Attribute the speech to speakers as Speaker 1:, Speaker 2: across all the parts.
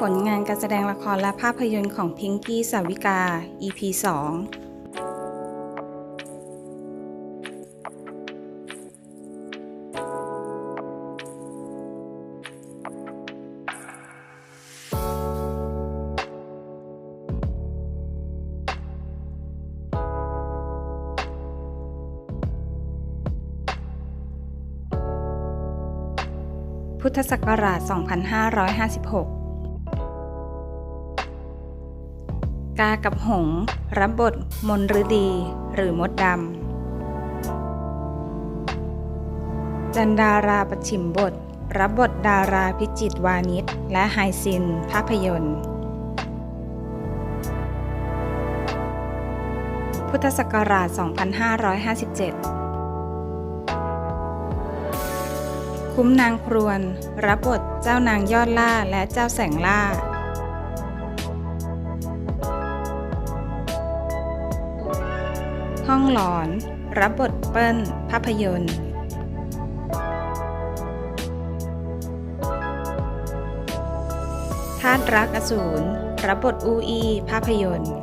Speaker 1: ผลงานการแสดงละครและภาพยนตร์ของพิงกี้สาวิกา EP 2พุทธศักราช 2556 กากับหง รับบทมนฤดี หรือมดดำ จันดาราประชิมบท รับบทดาราพิจิตวานิชและไฮซิน ภาพยนตร์ พุทธศักราช 2557คุ้มนางครวน รับบทเจ้านางยอดล่าและเจ้าแสงล่า ห้องหลอน รับบทเปิ้ล ภาพยนตร์ธาตุรักอสูร รับบทอูอี ภาพยนตร์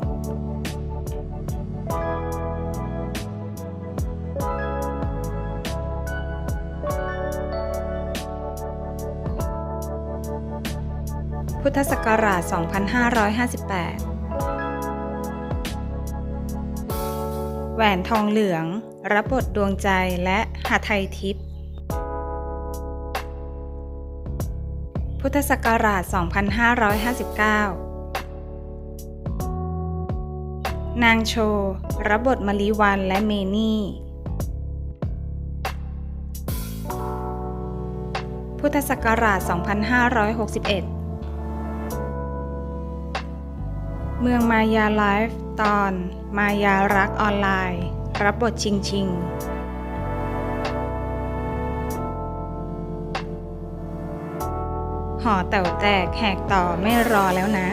Speaker 1: พุทธศักราช 2558 หวนทองเหลือง รับบทดวงใจและหาไทยทิพย์พุทธศักราช 2559 นางโช รับบทมลีวันและเมนี่ พุทธศักราช 2561 เมืองมายาไลฟ์ตอน มายารักออนไลน์ รับบทชิงชิง หอแต๋วแตกแหกต่อไม่รอแล้วนะ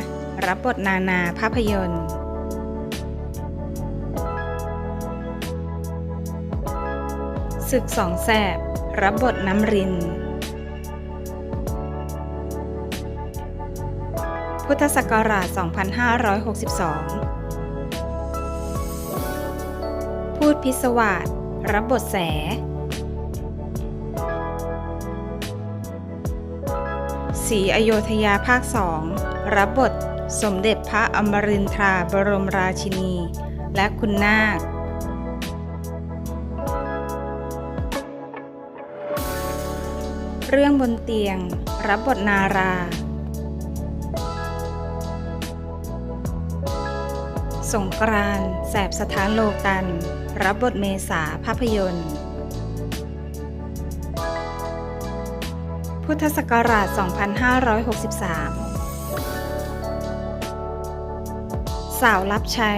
Speaker 1: รับบทนานาภาพยนตร์ ศึกสองแสบ รับบทน้ำริน พุทธศักราช 2562 พูดพิศวาสรับบทแส สีอโยธยาภาคสองรับบทสมเด็จพระอมรินทราบรมราชินี และคุณนาคเรื่องบนเตียง รับบทนารา สงกรานแสบสถานโลกัน รับบทเมษาภาพยนตร์ พุทธศักราช 2563 สาวรับใช้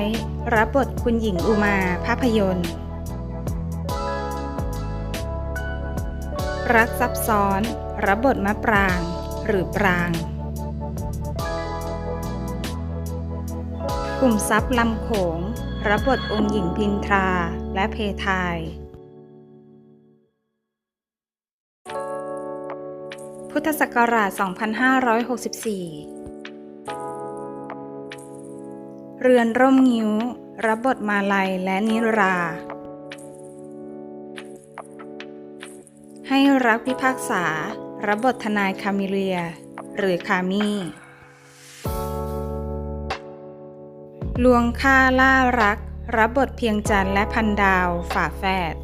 Speaker 1: รับบทคุณหญิงอุมาภาพยนตร์ รักซับซ้อน รับบทมะปราง หรือปราง กลุ่มทรัพย์ลำโขงรับบทองค์หญิงพินทรา และเพทายพุทธศักราช 2564 เรือนร่มงิ้ว รับบทมาลัยและนิรา ให้รักพิพากษา รับบททนายคามิเลีย หรือคามี่ ลวงฆ่าล่ารัก รับบทเพียงจันทร์และพันดาว ฝาแฝด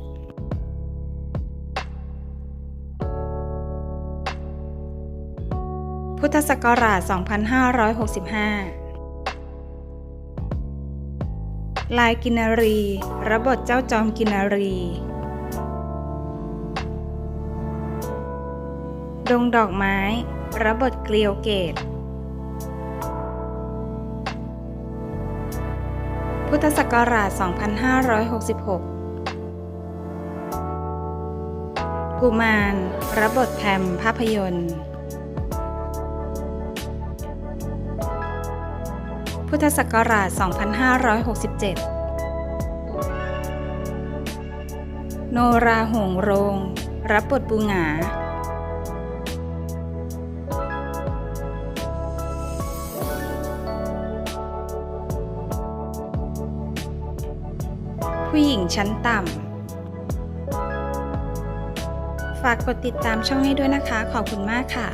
Speaker 1: พุทธศักราช 2565 ลายกินรีรับบทเจ้าจอมกินรี ดงดอกไม้รับบทเกลียวเกต พุทธศักราช 2566 กุมารรับบทแพมภาพยนตร์ พุทธศักราช 2567 โนราหงโรง รับบทบูหงา ผู้หญิงชั้นต่ำ ฝากกดติดตามช่องให้ด้วยนะคะ ขอบคุณมากค่ะ